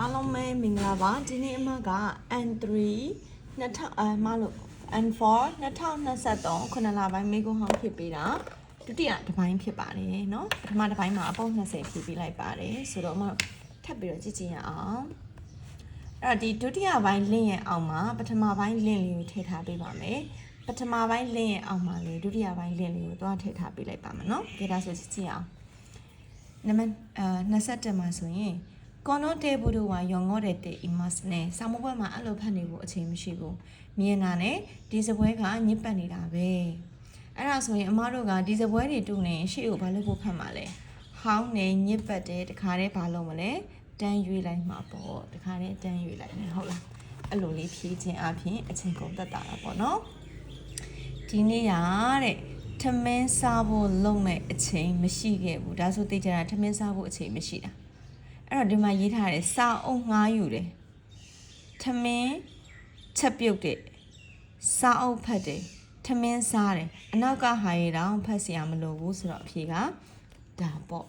အားလုံးပဲမင်္ဂလာပါဒီနေ့အမက N3 2000အမလို့ N4 2023ခုနှစ်လပိုင်းမိကုဟောင်းဖြစ်ပေးတာဒုတိယတစ်ပိုင်းဖြစ်ပါတယ်เนาะပထမတစ်ပိုင်းမှာအပေါင်း20ဖြည့်ပေးလိုက်ပါတယ်ဆိုတော့အမထပ်ပြီးတော့ကြည့်ကြည့်ရအောင်အဲ့တော့ဒီဒုတိယပိုင်းလင့်ရဲ့အောက်မှာပထမပိုင်းလင့်လေးကိုထည့်ထားပေးပါမယ်ပထမပိုင်းလင့်ရဲ့အောက်မှာလေဒုတိယပိုင်းလင့်လေးကိုသွားထည့်ထားပေးလိုက်ပါမယ်เนาะဒါဒါဆိုကြည့်ကြည့်အောင် နံပါတ်အာ21မှာဆိုရင် ကွန်နိုတေဘူးတို့ကယောငောတဲ့တေအီမတ်နဲ့စာမပွဲမှာအဲ့လိုဖတ်နေဖို့အချိန်မရှိဘူးမြင်တာနဲ့ဒီစပွဲကညစ်ပတ်နေတာပဲအဲ့ဒါဆိုရင်အမတို့ကဒီစပွဲတွေတူနေရှေ့ကိုဘာလို့ဖို့ဖတ်မှာလဲဟောင်းနေညစ်ပတ်တယ်တခါတည်းဘာလို့မလဲတန်းရွေးလိုက်မှာပေါ့တခါတည်းတန်းရွေးလိုက်မယ်ဟုတ်လားအဲ့လိုလေးဖြည့်ခြင်းအပြင်အချိန်ကုန်သက်တာပေါ့နော်ဒီနေ့ရတဲ့ထမင်းစားဖို့လုံးမဲ့အချိန်မရှိခဲ့ဘူးဒါဆိုသိကြတာထမင်းစားဖို့အချိန်မရှိတာ အဲ့တော့ဒီမှာရေးထားတယ်စာအုပ်ငှားယူတယ်ထမင်းချက်ပြုတ်တယ်စာအုပ်ဖတ်တယ်ထမင်းစားတယ်အနောက်ကဟာရီတောင်ဖတ်เสียမလို့ဘူးဆိုတော့အဖြေကဒါပေါ့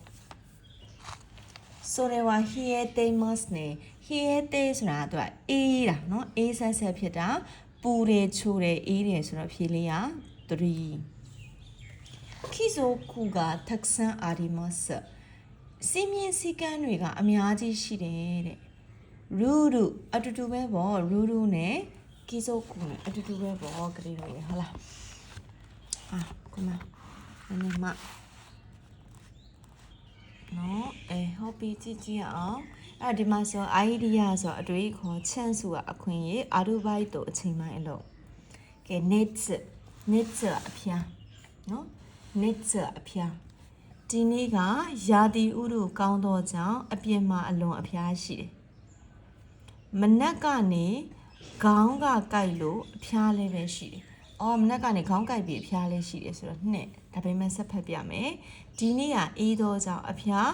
ဆိုတော့ here they must နဲ့ here they ဆိုတာကသူကအေးတာเนาะအေးဆက်ဆက်ဖြစ်တာပူတယ်ချိုတယ်အေးတယ်ဆိုတော့ဖြေလေးက3ခိဇိုကူကတက်ဆန်အာဒီမတ် စ်စီမင်းစီကန်းတွေကအများကြီးရှိတယ်တဲ့ရူရူအတူတူပဲပေါ့ရူရူနဲ့ခိဇိုကူနဲ့အတူတူပဲပေါ့ကလေးတွေဟုတ်လားဟာကုမနည်းနည်းမနော်အဲဟုတ်ပြီကြည့်ကြည့်အောင်အဲ့ဒီမှာဆို idea ဆိုအတွေ့အခေါ် chance ကအခွင့်အရေးအာရူဘိုက်တို့အချိန်ပိုင်းအလုပ်ကဲ next next အဖျားနော် next အဖျား ဒီနေ့ကရာသီဥတုကောင်းသောကြောင့်အပြင်မှာအလွန်အပြားရှိတယ်။မနက်ကနေခေါင်းကကြိုက်လို့အပြားလည်းပဲရှိတယ်။အော်မနက်ကနေခေါင်းကြိုက်ပြီးအပြားလည်းရှိတယ်ဆိုတော့နှစ်ဒါပေမဲ့ဆက်ဖက်ပြမယ်။ဒီနေ့ကအေးသောကြောင့်အပြား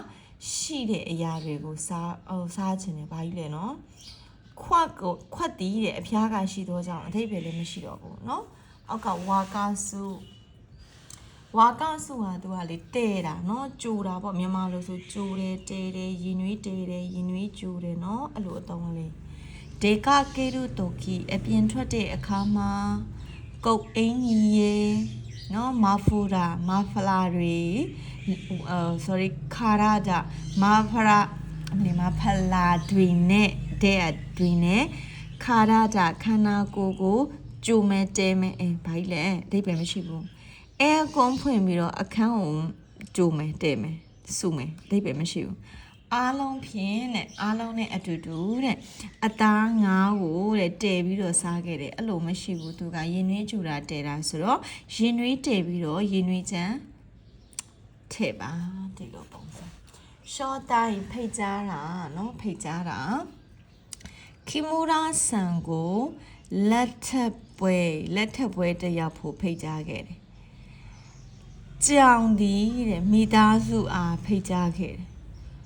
ရှိတဲ့အရာတွေကိုစားဟိုစားခြင်းနဲ့ဘာကြီးလဲနော်။ခွတ်ကိုခွတ်တီးတဲ့အပြားကရှိသောကြောင့်အထိပ္ပယ်လည်းမရှိတော့ဘူးနော်။အောက်ကဝါကာစု ဝါကဆုဟာသူကလေတဲ့တာเนาะကြိုတာပေါ့မြန်မာလိုဆိုကြိုတယ်တဲတယ်ရင်နွေးတဲတယ်ရင်နွေးကြိုတယ်เนาะအဲ့လိုအသုံးလေးဒေကာကေရုတိုကီအပြင်ထွက်တဲ့အခါမှာကုတ်အင်းကြီးရေเนาะမာဖူရာမာဖလာတွေအာ sorry ခါရဒမာဖရာဒီမာဖလာတွေနဲ့တဲ့တွေနဲ့ခါရဒခန္ဓာကိုယ်ကိုကြိုမဲတဲမဲအဲဘာကြီးလဲအဓိပ္ပာယ်မရှိဘူး အဲကွန်ဖွင့်ပြီးတော့အခန်းကိုကြိုမယ်တဲ့မယ်စုမယ်အဓိပ္ပာယ်မရှိဘူးအားလုံးဖြင့်တဲ့အားလုံးနဲ့အတူတူတဲ့အသားငါးကိုတဲ့တည်ပြီးတော့စားခဲ့တယ်အဲ့လိုမရှိဘူးသူကရင်နွေးကြူတာတည်တာဆိုတော့ရင်နွေးတည်ပြီးတော့ရင်နွေးချမ်းထည့်ပါဒီလိုပုံစံရှော့တိုင်းဖိတ်ကြားတာเนาะဖိတ်ကြားတာခီမူရာဆန်ကိုလက်ထပ်ပွဲလက်ထပ်ပွဲတက်ရောက်ဖို့ဖိတ်ကြားခဲ့တယ် ကြောင်သည်တဲ့မိသားစုအားဖိတ်ကြားခဲ့တယ်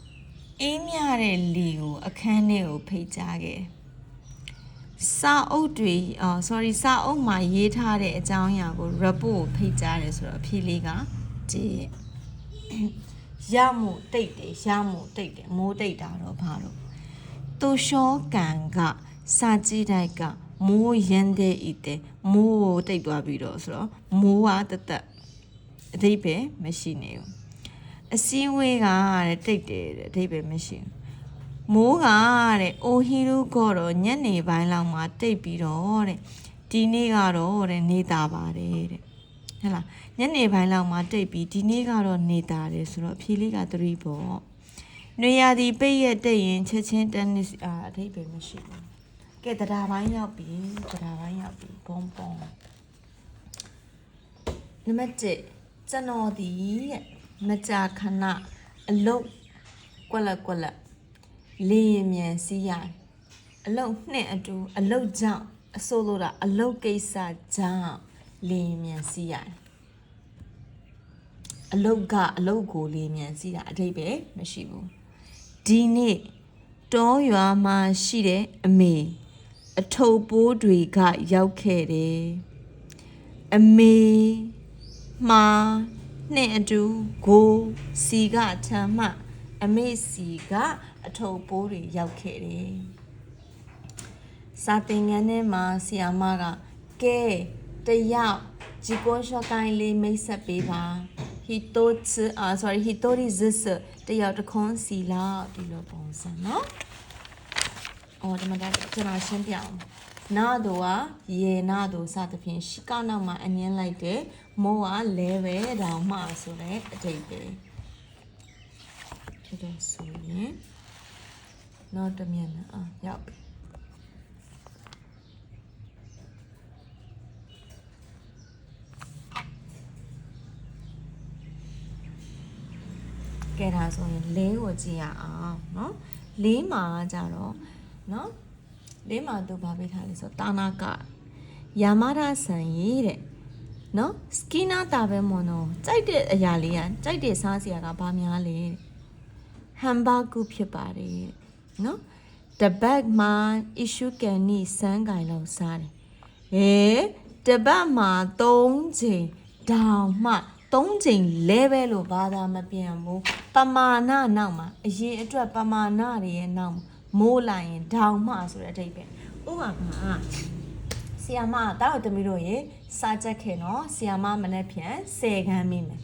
။အေးမြတဲ့လီကိုအခန်းထဲကိုဖိတ်ကြားခဲ့တယ်။စာအုပ်တွေအော် sorry စာအုပ်မှာရေးထားတဲ့အကြောင်းအရာကို report ကိုဖိတ်ကြားတယ်ဆိုတော့အဖြေလေးကဒီရမှုတိတ်တယ်ရမှုတိတ်တယ်မိုးတိတ်တာတော့ဘာလို့သူရှောကန်ကစာကြည့်တိုက်ကမိုးရမ်းတဲ့ဤတဲ့မိုးတိတ်သွားပြီးတော့ဆိုတော့မိုးကတသက် အတိတ်ပဲမရှိနေဘူးအစည်းအဝေးကတဲ့တိတ်တယ်တဲ့အတိတ်ပဲမရှိဘူးမိုးကတဲ့အိုဟီရူကတော့ညနေပိုင်းလောက်မှာတိတ်ပြီးတော့တဲ့ဒီနေ့ကတော့တဲ့နေတာပါတယ်တဲ့ဟဲ့လားညနေပိုင်းလောက်မှာတိတ်ပြီးဒီနေ့ကတော့နေတာတယ်ဆိုတော့အဖြေလေးက3ပေါ့နွေရာသီပိတ်ရက်တိတ်ရင်ချက်ချင်းတန်းနစ်အာအတိတ်ပဲမရှိဘူးကဲတရားပိုင်းရောက်ပြီတရားပိုင်းရောက်ပြီဘုံဘုံနံပါတ်1 ကျွန်တော်ဒီတဲ့မကြာခဏအလုတ်ကွက်လက်ကွက်လက်လေရင်မြန်စီးရတယ်အလုတ်နှစ်အတူအလုတ်ကြောင့်အဆိုးလို့တာအလုတ်ကိစ္စကြောင့်လေရင်မြန်စီးရတယ်အလုတ်ကအလုတ်ကိုလေမြန်စီးတာအတိတ်ပဲမရှိဘူးဒီနေ့တောရွာမှာရှိတဲ့အမေအထုပ်ပိုးတွေကရောက်ခဲ့တယ်အမေ မှာနှင့်အတူကိုစီကထမ်းမှ အမေစီကအထုပ်ပိုးတွေရောက်ခဲ့တယ်စာသင်ခန်းထဲမှာဆီယာမကကဲတယောက်ဂျီကိုရှော့ကိုင်းလေးမိတ်ဆက်ပေးပါဟီတိုချာ sorry ဟီတိုရီဇစ်တယောက်တခွန်းစီလာဒီလိုပုံစံเนาะအော်ဒီမှာဒါကျွန်တော်ရှင်းပြအောင် နာတို့ကရေနာတို့စသဖြင့်ရှီကနောက်မှာအငင်းလိုက်တဲ့မိုးကလဲပဲတောင်မှဆိုတဲ့အတိတ်ပဲဖြစ်တဲ့ဆိုရင်နောက်တစ်မျက်နှာအာရောက်ပြီကဲဒါဆိုရင်လေးကိုကြည့်ရအောင်เนาะလေးမှာကြတော့เนาะ လေးမှာသူဘာပေးထားလဲဆိုတာနာကယာမရာဆန်ရေးတဲ့နော်စကီနာတာပဲမွန်တော့ကြိုက်တဲ့အရာလေးကကြိုက်တဲ့စားစရာကဘာများလဲဟမ်ဘာဂူဖြစ်ပါတယ်နော်တပတ်မှာ issue ကန်နီစမ်းကြိုင်လောက်စားတယ်ဟဲတပတ်မှာ3ချိန်ဒေါင်မှ3ချိန်လဲပဲလို့ဘာသာမပြန်ဘူးပမာဏနောက်မှာအရင်အတွက်ပမာဏတွေရဲ့နောက်မှာ မိုးလိုက်ရင်ဒေါင်မှဆိုတဲ့အထိပ္ပယ်ဥပမာဆီယာမတားတော်သမီးတို့ရေစာချက်ခဲ့နော်ဆီယာမမနေ့ပြန်10ခန်းမိမယ်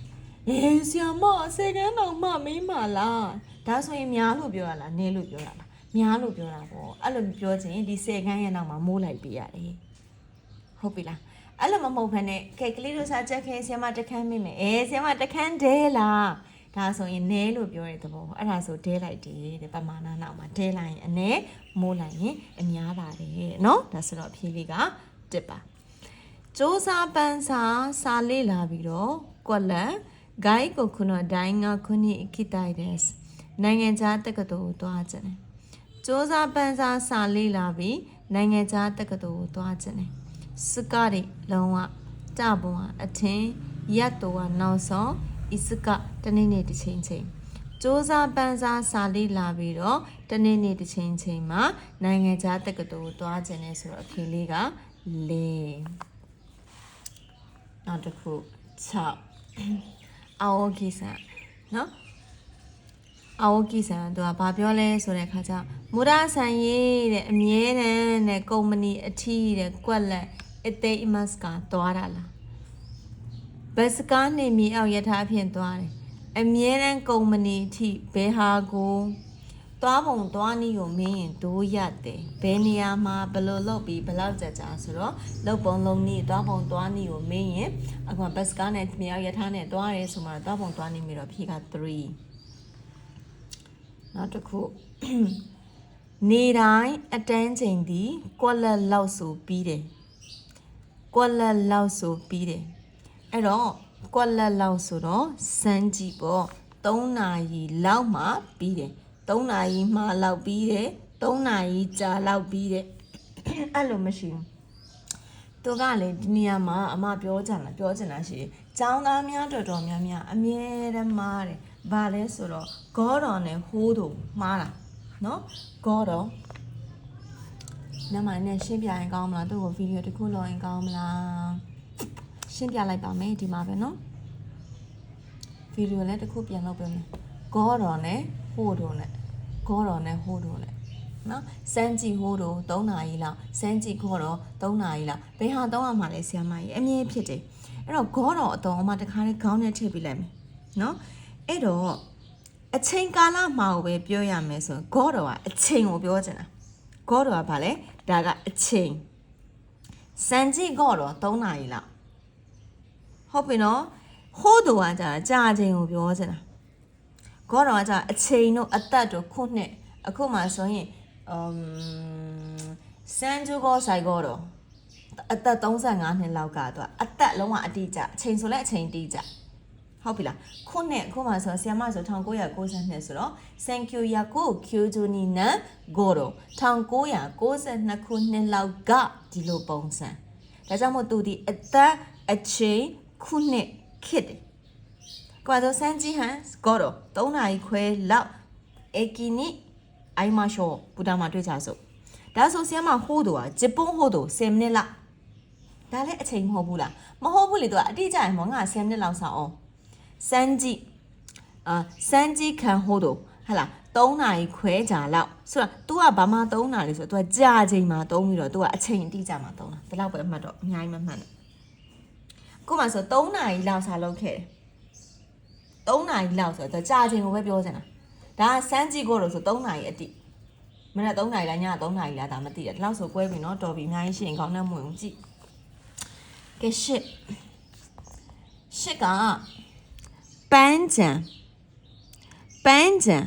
အေးဆီယာမ10ခန်းတော့မှမေးမှာလားဒါဆိုရင်များလို့ပြောရလားနည်းလို့ပြောရလားများလို့ပြောတာပေါ့အဲ့လိုပြောချင်ဒီ10ခန်းရဲ့နောက်မှာမိုးလိုက်ပြရတယ်ဟုတ်ပြီလားအဲ့လိုမဟုတ်ဘဲနဲ့ကဲကလေးတို့စာချက်ခဲ့ဆီယာမတစ်ခန်းမိမယ်အေးဆီယာမတစ်ခန်းဒဲလား ဒါဆိုရင်နဲလို့ပြောတဲ့သဘောအဲ့ဒါဆိုဒဲလိုက်တယ်တဲ့ပမာဏနောက်မှာဒဲလိုက်ရင်အနဲမိုးလိုက်ရင်အများပါတယ်เนาะဒါဆိုတော့အဖြေလေးကတစ်ပါစ조사ပန်းစာစာလေးလာပြီးတော့ကွက်လက်ဂိုင်းကိုခုနဒိုင်းငါခုနိခိတိုင်ဒက်နိုင်ငံခြားတက္ကသိုလ်ကိုသွားခြင်းတယ်စ조사ပန်းစာစာလေးလာပြီးနိုင်ငံခြားတက္ကသိုလ်ကိုသွားခြင်းတယ်စကားတွေလုံးဝကြပုံကအထင်ရက်တော်ကနောက်ဆုံး ဤစကတနေ့နေ့တစ်ချိန်ချိန်စ조사ပန်းစားစာလေးလာပြီးတော့တနေ့နေ့တစ်ချိန်ချိန်မှာနိုင်ငံခြားတက္ကသိုလ်ကိုသွားခြင်းနဲ့ဆိုတော့အဖြေလေးကလေးနောက်တစ်ခု6အော်ဂီဆန်နော်အော်ဂီဆန်သူကဘာပြောလဲဆိုတဲ့အခါကျမူရာဆန်ရေးတဲ့အမြဲတမ်းတဲ့ကုမ္ပဏီအထီးတဲ့ကွက်လက်အသေးအမတ်ကသွားတာလား ဘတ်စကားနေမြေအောက်ယထာဖြင့်သွားတယ်အမြဲတမ်းကုမ္ပဏီအထိဘယ်ဟာကိုသွားပုံသွားနည်းကိုမင်းရင်ဒိုးရတယ်ဘယ်နေရာမှာဘယ်လိုလုပ်ပြီးဘယ်လောက်ကြာကြာဆိုတော့လုပ်ပုံလုံးနည်းသွားပုံသွားနည်းကိုမင်းရင်အခုဘတ်စကားနဲ့မြောက်ရထားနဲ့သွားရဲဆိုမှသွားပုံသွားနည်းမျိုးတော့ဖြေက3နောက်တစ်ခုနေတိုင်းအတန်းချိန်သည်ကွက်လက်လောက်ဆိုပြီးတယ်ကွက်လက်လောက်ဆိုပြီးတယ် အဲ့တော့ကွက်လက်လောက်ဆိုတော့စမ်းကြည့်ပေါ့3နာရီလောက်မှပြီးတယ်3နာရီမှလောက်ပြီးတယ်3နာရီကြာလောက်ပြီးတယ်အဲ့လိုမရှိဘူးသူကလည်းဒီနေရာမှာအမပြောချင်တာပြောချင်တာရှိတယ်။ကျောင်းသားများတော်တော်များများအမြဲတမ်းမားတယ်။ဘာလဲဆိုတော့ဂေါတော်နဲ့ဟိုးတို့မားတာနော်။ဂေါတော်နမနဲ့ရှင်းပြရင်ကောင်းမလားသူ့ကိုဗီဒီယိုတစ်ခုလောက်ရင်ကောင်းမလား ရှင်းပြလိုက်ပါမယ်ဒီမှာပဲနော်ဗီဒီယိုလည်းတစ်ခုပြန်လုပ်ပေးမယ်ဂေါတော်နဲ့ဟိုးတို့နဲ့ဂေါတော်နဲ့ဟိုးတို့နဲ့နော်စမ်းကြည့်ဟိုးတို့3နာရီလောက်စမ်းကြည့်ခေါ်တော့3နာရီလောက်ဘယ်ဟာတော့မှလဲဆရာမကြီးအမြင်ဖြစ်တယ်အဲ့တော့ဂေါတော်အတော်အမတခါလေးခေါင်းနဲ့ထည့်ပြလိုက်မယ်နော်အဲ့တော့အချိန်ကာလမှာကိုပဲပြောရမယ်ဆိုရင်ဂေါတော်ကအချိန်ကိုပြောချင်တာဂေါတော်ကဘာလဲဒါကအချိန်စမ်းကြည့်ဂေါတော်3နာရီလောက် ဟုတ်ပြီနော်ဟိုးတော်ကကြာကြာချိန်ကိုပြောချင်တာဂေါတော်ကကြာအချိန်တို့အသက်တို့ခုနှစ်အခုမှဆိုရင်အမ်စန်ဂျူကိုဆိုင်ကိုတော့အသက်35နှစ်လောက်ကသူကအသက်လုံးဝအတိအကျအချိန်ဆိုလဲအချိန်တိကျဟုတ်ပြီလားခုနှစ်အခုမှဆိုဆီယမဆို1992ဆိုတော့ thank you ယာကို kyojuni na goro 1992ခုနှစ်လောက်ကဒီလိုပုံစံဒါကြောင့်မို့သူဒီအသက်အချိန် ခုနှစ်ခစ်တယ်ကွာဆိုစန်ဂျီဟန် goro 3နာရီခွဲလောက်အေကီနီအိုင်မရှောဘူတာမှာတွေ့ကြစို့ဒါဆိုဆီယမဟိုးတော့ဂျပန်ဟိုးတော့10မိနစ်လောက်ဒါလည်းအချိန်မဟုတ်ဘူးလားမဟုတ်ဘူးလေသူကအတိအကျရင်မောငါ10မိနစ်လောက်ဆောက်အောင်စမ်းကြည့်အာစမ်းကြည့်ခံဟိုးတော့ ဟလာ3နာရီခွဲကြာလောက်ဆိုတော့ तू ကဘာမှ3နာရီဆိုတော့ तू ကကြာချိန်မှာ3ပြီးတော့ तू ကအချိန်အတိအကျမှာ3တာဒီလောက်ပဲအမှတ်တော့အများကြီးမမှတ်နဲ့ အခုမှဆို3နာရီလောက်စာလုပ်ခဲ့တယ်3နာရီလောက်ဆိုတော့ကြာချိန်ကိုပဲပြောချင်တာဒါကစမ်းကြည့်ကိုလို့ဆို3နာရီအတိမနေ့3နာရီလားည3နာရီလားဒါမသိတယ်ဒီလောက်ဆိုကွဲပြီနော်တော်ပြီအများကြီးရှိရင်ကောင်းတဲ့မဝင်ဘူးကြည့်ကဲရှစ်ရှစ်ကပန်းချံပန်းချံ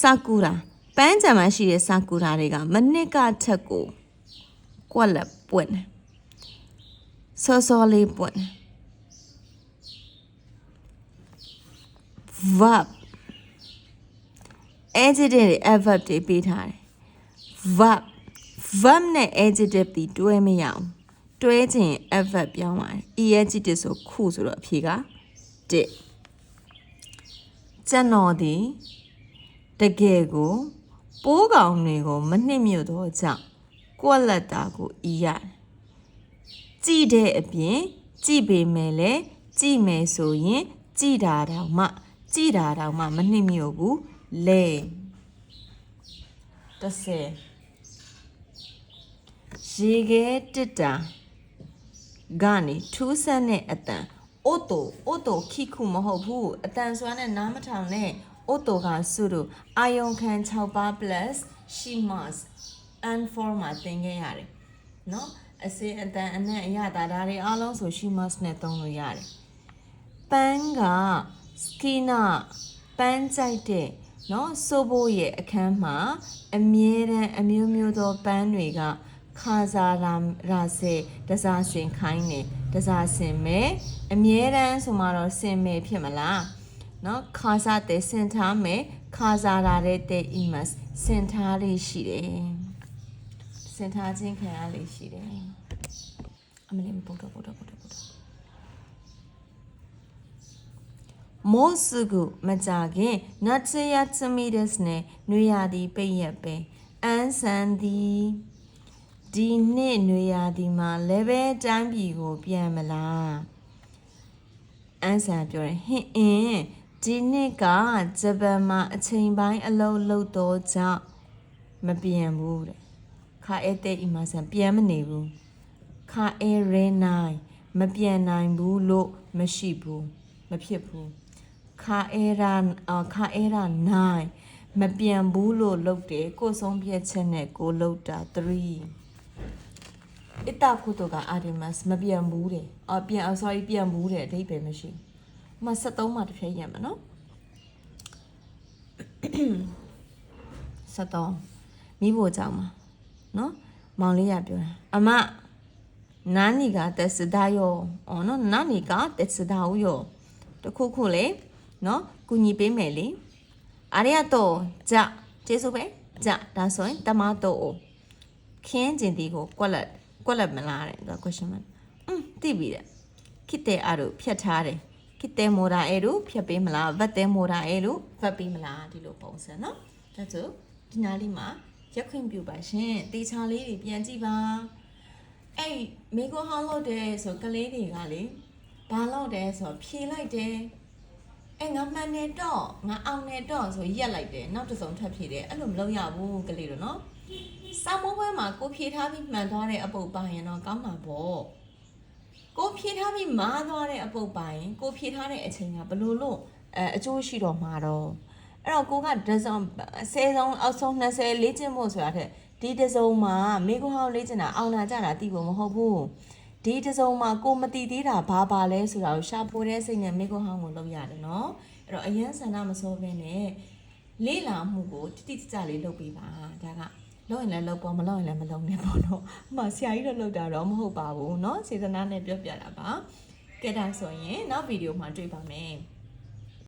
ဆာကူရာပန်းချံမှာရှိတဲ့ဆာကူရာတွေကမနစ်ကထက်ကိုကွက်လက်ပွင့်တယ် စောစောလေးပွင့်တယ် verb adjective တွေ adverb တွေပေးထားတယ် verb verb နဲ့ adjective တွေတွဲမရအောင်တွဲခြင်း adverb ပြောင်းပါတယ် e adjective ဆိုခုဆိုတော့အဖြေကတစ်ကျွန်တော်ဒီတကယ်ကိုပိုးကောင်တွေကိုမနှိမ့်မြတ်တော့ကြောင့်ကွက်လက်တာကိုအီရတယ် ကြည့်တဲ့အပြင်ကြည့်ပေမဲ့လည်းကြည့်မယ်ဆိုရင်ကြည့်တာတောင်မှ ကြည့်တာတောင်မှမနှိမ့်မြို့ဘူးလေ30ရေခဲတစ်တာကနေထူးဆန်းတဲ့အတန်အိုတိုအိုတိုခိခုမဟုတ်ဘူးအတန်စွမ်းနဲ့နားမထောင်နဲ့အိုတိုကစုတို့အာယုံခံ6ပါ plus ရှိမတ် and form မှာသင်ခဲ့ရတယ်နော် အစင်အတန်အနံ့အရသာဒါတွေအားလုံးဆို she must နဲ့သုံးလို့ရတယ်ပန်းက skina ပန်းကြိုက်တဲ့နော်စိုးဘိုးရဲ့အခန်းမှာအမြဲတမ်းအမျိုးမျိုးသောပန်းတွေကခါစားရာရာစေတစားစင်ခိုင်းနေတစားစင်မယ်အမြဲတမ်းဆိုမှတော့စင်မယ်ဖြစ်မလားနော်ခါစားတဲ့စင်ထားမယ်ခါစားရာတဲ့တဲ့ imas စင်ထားလေးရှိတယ်စင်ထားခြင်းခံရလေးရှိတယ် အမလေးမပုတ်တော့ပုတ်တော့ပုတ်တော့ပုတ်တော့မောစုကမကြခင်နတ်ချရချမီဒက်စ်နဲ့နွေရာသီပိတ်ရက်ပင်အန်ဆန်သည်ဒီနှစ်နွေရာသီမှာလည်းပဲတိုင်းပြည်ကို ပြန်မလားအန်ဆန်ပြောတယ်ဟင်အင်းဒီနှစ်ကဂျပန်မှာအချိန်ပိုင်းအလုပ်လုပ်တော့ကြောင့်မပြန်ဘူးတဲ့ခါအဲ့တဲ့ immersion ပြန်မနေဘူး ခါအဲရဲနိုင်မပြန်နိုင်ဘူးလို့မရှိဘူးမဖြစ်ဘူးခါအဲရာအာခါအဲရာ9မပြန်ဘူးလို့လုပ်တယ်ကိုယ်ဆုံးဖြတ်ချက်နဲ့ကိုလုပ်တာ3အတကုတကအာဒီမတ်မပြန်ဘူးတယ်အော်ပြန်အော် sorry ပြန်ဘူးတယ်အဓိပ္ပာယ်မရှိဘူးမ73မှာတစ်ဖြည့်ရမှာနော်73မိဖို့ကြောင့်မှာနော်မောင်လေးရပြောတာအမ နာနီကတက်စဒါယောအော်နော်နာနီကတက်စဒါဦးယောတခုခုလေနော်ကူညီပေးမယ်လေအာရရတော့ကြကျေးဇူးပဲကြဒါဆိုရင်တမတော့ခင်းကျင်ဒီကိုကွက်လက်ကွက်လက်မလားတဲ့ဒါ question mark อืมသိပြီတဲ့ခိတဲ့အားတို့ဖြတ်ထားတယ်ခိတဲ့မိုရာအဲတို့ဖြတ်ပေးမလားဗတ်တဲ့မိုရာအဲတို့ဗတ်ပေးမလားဒီလိုပုံစံနော်ဒါဆိုဒီနားလေးမှာရက်ခွင့်ပြုပါရှင်တေချာလေးတွေပြန်ကြည့်ပါ အဲ့မိကိုဟောင်းလို့တယ်ဆိုကလေးတွေကလေဘာလို့တယ်ဆိုတော့ဖြေလိုက်တယ်အဲငါမှန်နေတော့ငါအောင်နေတော့ဆိုရက်လိုက်တယ်နောက်တစ်စုံထပ်ဖြေတယ်အဲ့လိုမလုပ်ရဘူးကလေးတို့နော်စာမိုးပွဲမှာကိုဖြေထားပြီးမှန်သွားတဲ့အပုပ်ပါရင်တော့ကောင်းတာပေါ့ကိုဖြေထားပြီးမားသွားတဲ့အပုပ်ပါရင်ကိုဖြေထားတဲ့အချိန်ကဘလို့လို့အဲအကျိုးရှိတော့မှာတော့အဲ့တော့ကိုကဒဇုံ10ဆုံးအောက်ဆုံး20လေ့ကျင့်ဖို့ဆိုတာတဲ့ ဒီဒဇုံမှာမိကွန်းဟောင်းလေ့ကျင့်တာအောင်လာကြတာသိဖို့မဟုတ်ဘူးဒီဒဇုံမှာကိုမတိသေးတာဘာပါလဲဆိုတာကိုရှာဖွေတဲ့စိတ်နဲ့မိကွန်းဟောင်းကိုလုပ်ရတယ်နော် အဲ့တော့အရင်ဆန္ဒမစိုးဘဲနဲ့လေးလာမှုကိုတိတိကျကျလေးလုပ်ပေးပါဒါကလုပ်ရင်လည်းလုပ်ပေါ့မလုပ်ရင်လည်းမလုပ်နဲ့ပေါ့နော်အမှဆရာကြီးတော့လုပ်တာတော့မဟုတ်ပါဘူးเนาะစေတနာနဲ့ပြောပြတာပါကဲဒါဆိုရင်နောက်ဗီဒီယိုမှာတွေ့ပါမယ်